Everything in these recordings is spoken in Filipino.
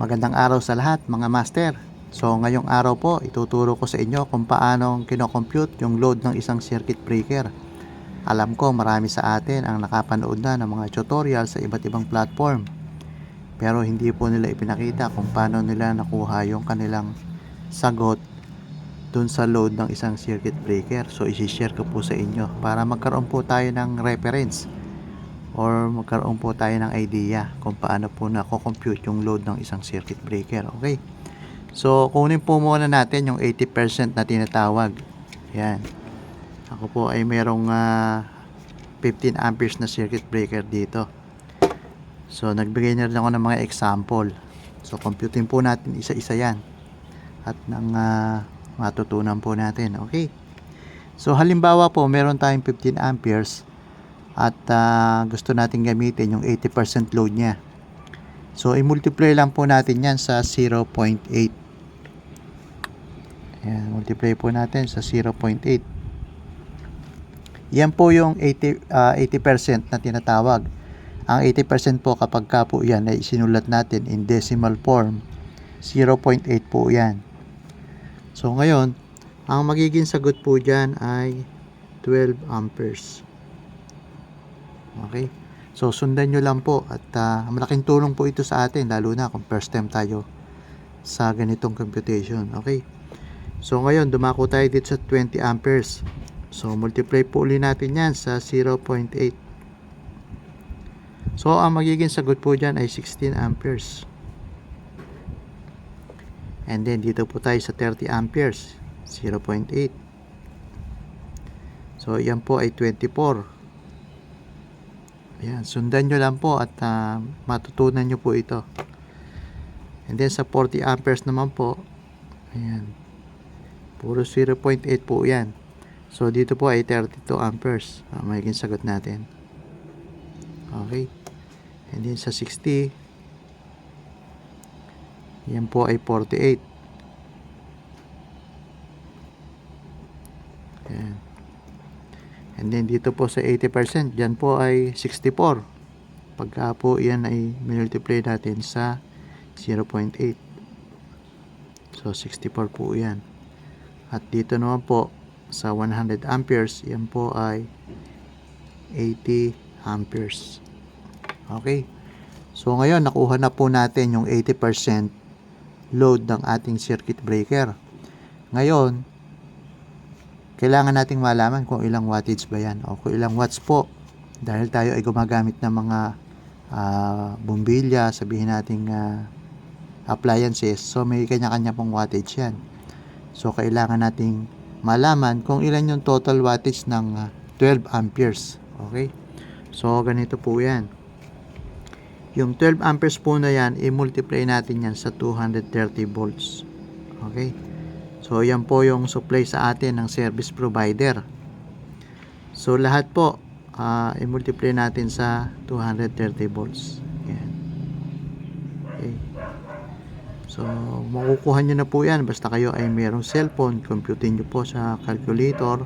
Magandang araw sa lahat mga master. So ngayong araw po ituturo ko sa inyo kung paano kinocompute yung load ng isang circuit breaker. Alam ko marami sa atin ang nakapanood na ng mga tutorial sa iba't ibang platform. Pero hindi po nila ipinakita kung paano nila nakuha yung kanilang sagot dun sa load ng isang circuit breaker. So isi-share ko po sa inyo para magkaroon po tayo ng reference or magkaroon po tayo ng idea kung paano po nako-compute yung load ng isang circuit breaker. Okay? So, kunin po muna natin yung 80% na tinatawag. Yan. Ako po ay merong ah, 15 amperes na circuit breaker dito. So, nagbigay na rin ako ng mga example. So, computing po natin isa-isa yan. At nang ah, matutunan po natin. Okay? So, halimbawa po, meron tayong 15 amperes at ah, gusto natin gamitin yung 80% load niya. So, i-multiply lang po natin yan sa 0.8. Ayan, multiply po natin sa 0.8. Yan po yung 80, ah, 80% na tinatawag. Ang 80% po kapag ka po yan ay sinulat natin in decimal form, 0.8 po yan. So, ngayon, ang magiging sagot po dyan ay 12 amperes. Okay? So, sundan nyo lang po at ah, malaking tulong po ito sa atin lalo na kung first time tayo sa ganitong computation. Okay? So, ngayon, dumako tayo dito sa 20 amperes. So, multiply po uli natin yan sa 0.8. So, ang magiging sagot po dyan ay 16 amperes. And then, dito po tayo sa 30 amperes. 0.8. So, yan po ay 24. Ayan, sundan nyo lang po at ah, matutunan nyo po ito. And then sa 40 amperes naman po, ayan, puro 0.8 po yan. So dito po ay 32 amperes. Uh, magiging sagot natin. Okay. And then sa 60, yan po ay 48. And then dito po sa 80%, dyan po ay 64. Pagka po yan ay multiply natin sa 0.8. So 64 po yan. At dito naman po sa 100 amperes, yan po ay 80 amperes. Okay. So ngayon nakuha na po natin yung 80% load ng ating circuit breaker. Ngayon, kailangan nating malaman kung ilang wattage ba yan o kung ilang watts po. Dahil tayo ay gumagamit ng mga ah, bumbilya, sabihin nating ah, appliances. So may kanya-kanya pong wattage yan. So kailangan nating malaman kung ilan yung total wattage ng ah, 12 amperes. Okay? So ganito po yan. Yung 12 amperes po na yan i-multiply natin yan sa 230 volts. Okay So, yan po yung supply sa atin ng service provider. So, lahat po, ah, i-multiply natin sa 230 volts. Yan. Okay. So, makukuha nyo na po yan. Basta kayo ay mayroong cellphone, computing nyo po sa calculator.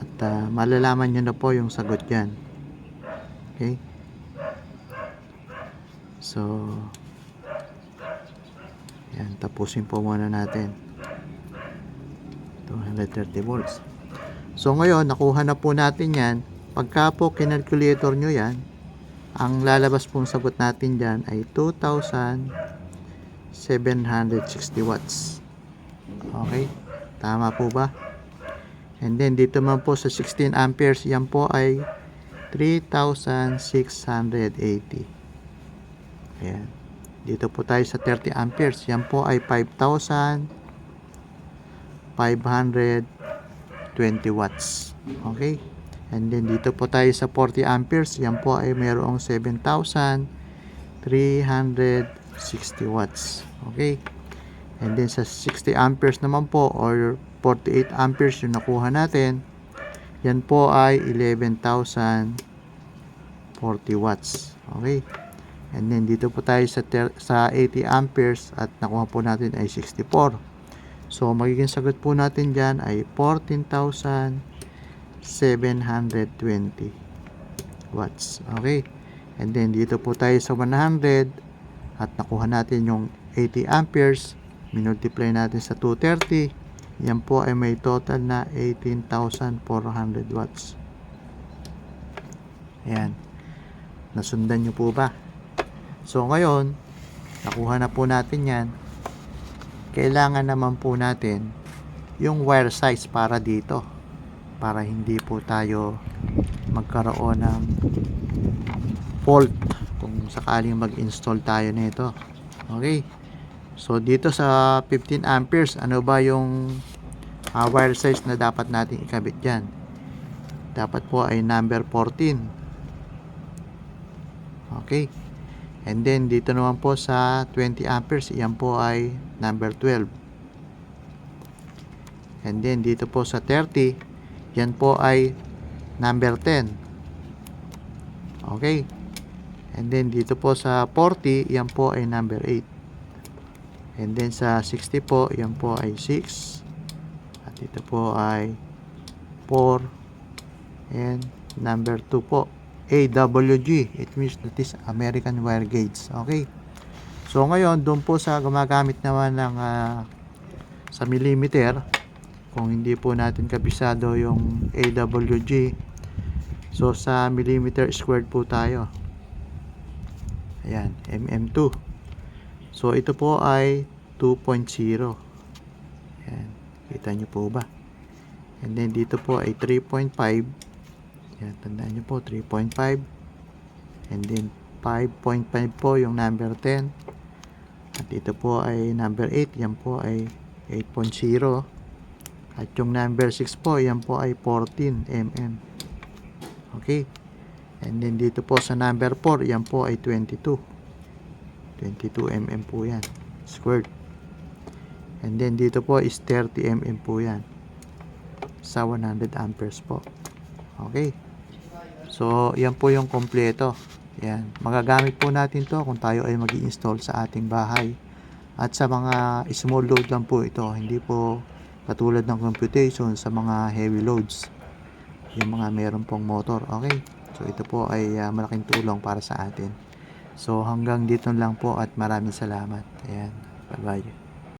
At ah, malalaman nyo na po yung sagot yan. Okay. So, yan, tapusin po muna natin. 230 volts. So ngayon, nakuha na po natin yan. Pagka po kinalculator nyo yan, ang lalabas pong sagot natin dyan ay 2,760 watts. Okay? Tama po ba? And then dito man po sa 16 amperes, yan po ay 3,680. Ayan. Dito po tayo sa 30 amperes, yan po ay 5,520 watts. Okay? And then dito po tayo sa 40 amperes, yan po ay mayroong 7,360 watts. Okay? And then sa 60 amperes naman po or 48 amperes yung nakuha natin, yan po ay 11,040 watts. Okay? And then dito po tayo sa sa 80 amperes at nakuha po natin ay 64. So magiging sagot po natin diyan ay 14,720 watts. Okay? And then dito po tayo sa 100 at nakuha natin yung 80 amperes, minultiply natin sa 230, yan po ay may total na 18,400 watts. Ayan. Nasundan nyo po ba? So ngayon, nakuha na po natin yan. Kailangan naman po natin yung wire size para dito. Para hindi po tayo magkaroon ng fault kung sakaling mag-install tayo nito. Okay. So dito sa 15 amperes, ano ba yung uh, wire size na dapat nating ikabit diyan? Dapat po ay number 14. Okay. And then dito naman po sa 20 amperes, yan po ay number 12. And then dito po sa 30, yan po ay number 10. Okay. And then dito po sa 40, yan po ay number 8. And then sa 60 po, yan po ay 6. At dito po ay 4. And number 2 po, AWG. It means that is American Wire Gauge. Okay. So ngayon, doon po sa gumagamit naman ng ah, sa millimeter, kung hindi po natin kabisado yung AWG, so sa millimeter squared po tayo. Ayan, mm2. So ito po ay 2.0. Ayan, kita nyo po ba? And then dito po ay 3.5. Ayan, tandaan nyo po, 3.5. And then 5.5 po yung number 10. At ito po ay number 8. Yan po ay 8.0. At yung number 6 po, yan po ay 14 mm. Okay. And then dito po sa number 4, yan po ay 22. 22 mm po yan. Squared. And then dito po is 30 mm po yan. Sa 100 amperes po. Okay. So, yan po yung kompleto. Yan. Magagamit po natin to kung tayo ay mag install sa ating bahay. At sa mga small load lang po ito. Hindi po katulad ng computation sa mga heavy loads. Yung mga meron pong motor. Okay. So, ito po ay ah, malaking tulong para sa atin. So, hanggang dito lang po at maraming salamat. Ayan. Bye-bye.